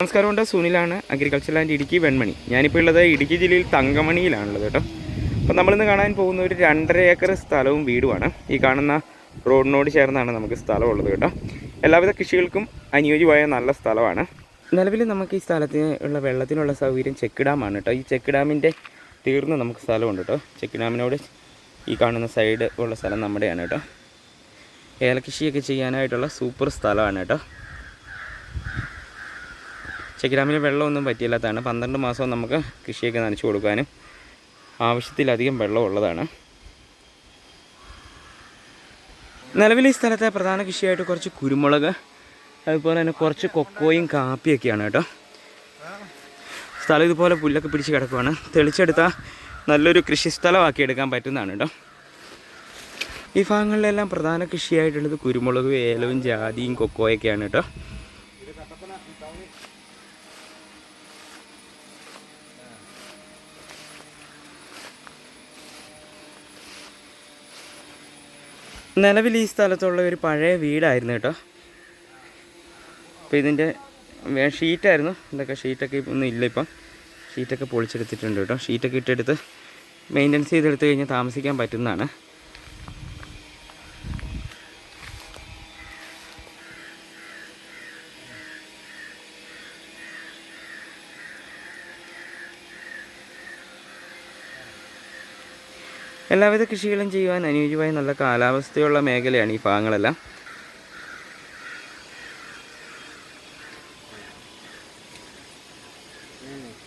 നമസ്കാരമുണ്ട്. സുനിലാണ് agriculture land Idukki Venmani. ഞാനിപ്പോൾ ഉള്ളത് ഇടുക്കി ജില്ലയിൽ തങ്കമണിയിലാണുള്ളത് കേട്ടോ. അപ്പോൾ നമ്മളിന്ന് കാണാൻ പോകുന്ന ഒരു രണ്ടര ഏക്കർ സ്ഥലവും വീടുമാണ്. ഈ കാണുന്ന റോഡിനോട് ചേർന്നാണ് നമുക്ക് സ്ഥലമുള്ളത് കേട്ടോ. എല്ലാവിധ കൃഷികൾക്കും അനുയോജ്യമായ നല്ല സ്ഥലമാണ്. നിലവിൽ നമുക്ക് ഈ സ്ഥലത്തിന് ഉള്ള വെള്ളത്തിനുള്ള സൗകര്യം ചെക്ക് ഡാമാണ് കേട്ടോ. ഈ ചെക്ക് ഡാമിന്റെ തീർന്ന് നമുക്ക് സ്ഥലമുണ്ട് കേട്ടോ. ചെക്ക് ഡാമിനോട് ഈ കാണുന്ന സൈഡ് ഉള്ള സ്ഥലം നമ്മുടെയാണ് കേട്ടോ. ഏലകൃഷിയൊക്കെ ചെയ്യാനായിട്ടുള്ള സൂപ്പർ സ്ഥലമാണ് കേട്ടോ. ചെക്കിരാമിന് വെള്ളമൊന്നും പറ്റിയില്ലാത്തതാണ്. പന്ത്രണ്ട് മാസവും നമുക്ക് കൃഷിയൊക്കെ നനച്ചു കൊടുക്കാനും ആവശ്യത്തിലധികം വെള്ളം ഉള്ളതാണ് നിലവിൽ ഈ സ്ഥലത്തെ പ്രധാന കൃഷിയായിട്ട് കുറച്ച് കുരുമുളക് അതുപോലെ തന്നെ കുറച്ച് കൊക്കോയും കാപ്പിയൊക്കെയാണ് കേട്ടോ. സ്ഥലം ഇതുപോലെ പുല്ലൊക്കെ പിടിച്ച് കിടക്കുവാണ്. തെളിച്ചെടുത്താൽ നല്ലൊരു കൃഷി സ്ഥലമാക്കി എടുക്കാൻ പറ്റുന്നതാണ് കേട്ടോ. ഈ ഭാഗങ്ങളിലെല്ലാം പ്രധാന കൃഷിയായിട്ടുള്ളത് കുരുമുളകും ഏലവും ജാതിയും കൊക്കോയൊക്കെയാണ് കേട്ടോ. നിലവിൽ ഈ സ്ഥലത്തുള്ള ഒരു പഴയ വീടായിരുന്നു കേട്ടോ. അപ്പോൾ ഇതിന്റെ ഷീറ്റായിരുന്നു. ഇതൊക്കെ ഷീറ്റൊക്കെ ഒന്നും ഇല്ല ഇപ്പം. ഷീറ്റൊക്കെ പൊളിച്ചെടുത്തിട്ടുണ്ട് കേട്ടോ. ഷീറ്റൊക്കെ ഇട്ടെടുത്ത് മെയിന്റനൻസ് ചെയ്തെടുത്ത് കഴിഞ്ഞാൽ താമസിക്കാൻ പറ്റുന്നതാണ്. എല്ലാവിധ കൃഷികളും ചെയ്യുവാൻ അനുയോജ്യമായ നല്ല കാലാവസ്ഥയുള്ള മേഖലയാണ് ഈ ഭാഗങ്ങളെല്ലാം.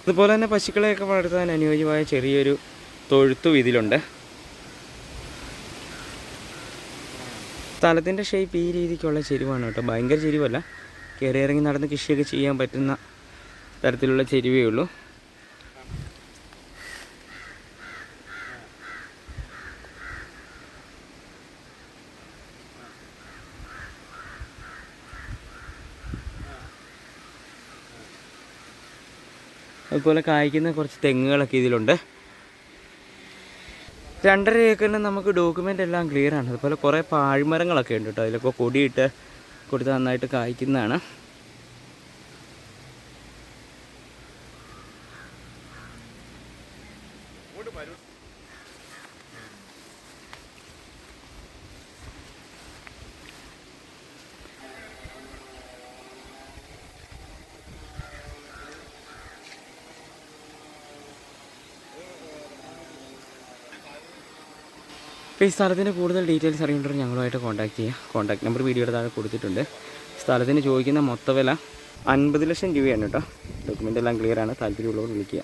അതുപോലെ തന്നെ പശുക്കളെയൊക്കെ വളർത്താൻ അനുയോജ്യമായ ചെറിയൊരു തൊഴുത്തും ഇതിലുണ്ട്. സ്ഥലത്തിന്റെ ഷേപ്പ് ഈ രീതിക്കുള്ള ചെരുവാണ് കേട്ടോ. ഭയങ്കര ചെരുവല്ല. കയറി ഇറങ്ങി നടന്ന് കൃഷിയൊക്കെ ചെയ്യാൻ പറ്റുന്ന തരത്തിലുള്ള ചെരുവേ ഉള്ളൂ. അതുപോലെ കായ്ക്കുന്ന കുറച്ച് തെങ്ങുകളൊക്കെ ഇതിലുണ്ട്. രണ്ടര ഏക്കറിന് നമുക്ക് ഡോക്യുമെന്റ് എല്ലാം ക്ലിയർ ആണ്. അതുപോലെ കുറേ പാഴ്മരങ്ങളൊക്കെ ഉണ്ട് കേട്ടോ. അതിലൊക്കെ കൊടിയിട്ട് കൊടുത്ത് നന്നായിട്ട് കായ്ക്കുന്നതാണ്. അപ്പോൾ ഈ സ്ഥലത്തിന്റെ കൂടുതൽ ഡീറ്റെയിൽസ് അറിയേണ്ടവർ ഞങ്ങളുമായിട്ട് കോൺടാക്ട് ചെയ്യുക കോൺടാക്ട് നമ്പർ വീഡിയോയുടെ താഴെ കൊടുത്തിട്ടുണ്ട്. സ്ഥലത്തിന് ചോദിക്കുന്ന മൊത്തവില അൻപത് ലക്ഷം രൂപയാണ് കേട്ടോ. ഡോക്യുമെന്റ് എല്ലാം ക്ലിയർ ആണ്. താല്പര്യമുള്ളവർ വിളിക്കുക.